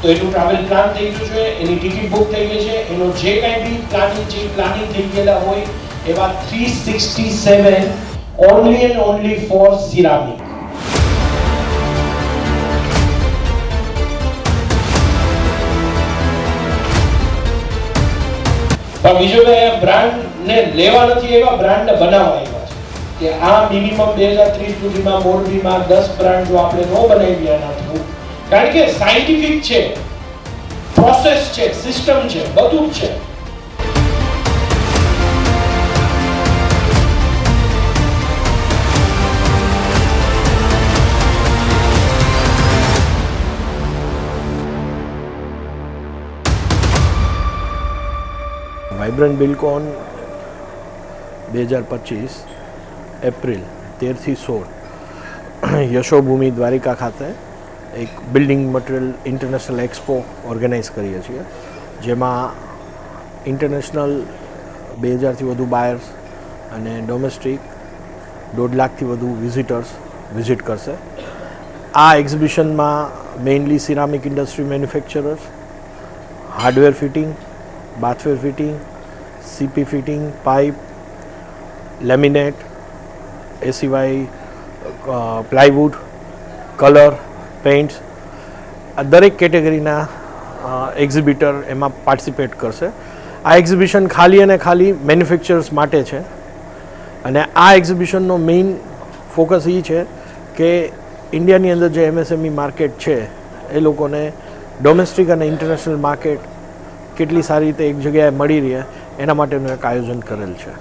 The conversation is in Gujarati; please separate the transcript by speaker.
Speaker 1: તો એનું ટ્રાવેલ પ્લાન થઈ ગયું છે, એની ટિકિટ બુક થઈ ગઈ છે, એનો જે કાંઈ બી પ્લાનિંગ જે પ્લાનિંગ થઈ ગયેલા હોય એવા three sixty seven only and only for ceramic પણ બીજો કે બ્રાન્ડને લેવા નથી એવા બ્રાન્ડ બનાવવા આવ્યા છે. કે આ મિનિમમ બે હજાર ત્રીસ સુધીમાં મોરબીમાં દસ બ્રાન્ડ જો આપણે ન બનાવી એના થ્રુ કારણ કે સાયન્ટિફિક છે પ્રોસેસ છે સિસ્ટમ છે બધું જ છે
Speaker 2: વાઇબ્રન્ટ બિલકોન બે હજાર પચીસ એપ્રિલ તેરથી સોળ યશોભૂમિ દ્વારિકા ખાતે એક building material international expo organise કરીએ છીએ, જેમાં ઇન્ટરનેશનલ બે હજારથી વધુ બાયર્સ અને ડોમેસ્ટિક દોઢ લાખથી વધુ વિઝિટર્સ વિઝિટ કરશે. આ એક્ઝિબિશનમાં mainly ceramic industry manufacturers hardware fitting bathware fitting CP fitting pipe laminate એ સિવાય પ્લાયવુડ કલર પેઇન્ટ્સ આ દરેક કેટેગરીના એક્ઝિબિટર એમાં પાર્ટિસિપેટ કરશે. આ એક્ઝિબિશન ખાલી અને ખાલી મેન્યુફેક્ચરર્સ માટે છે. અને આ એક્ઝિબિશનનો મેઇન ફોકસ એ છે કે ઇન્ડિયાની અંદર જે એમએસએમઈ માર્કેટ છે, એ લોકોને ડોમેસ્ટિક અને ઇન્ટરનેશનલ માર્કેટ કેટલી સારી રીતે એક જગ્યાએ મળી રહે, એના માટેનું એક આયોજન કરેલ છે.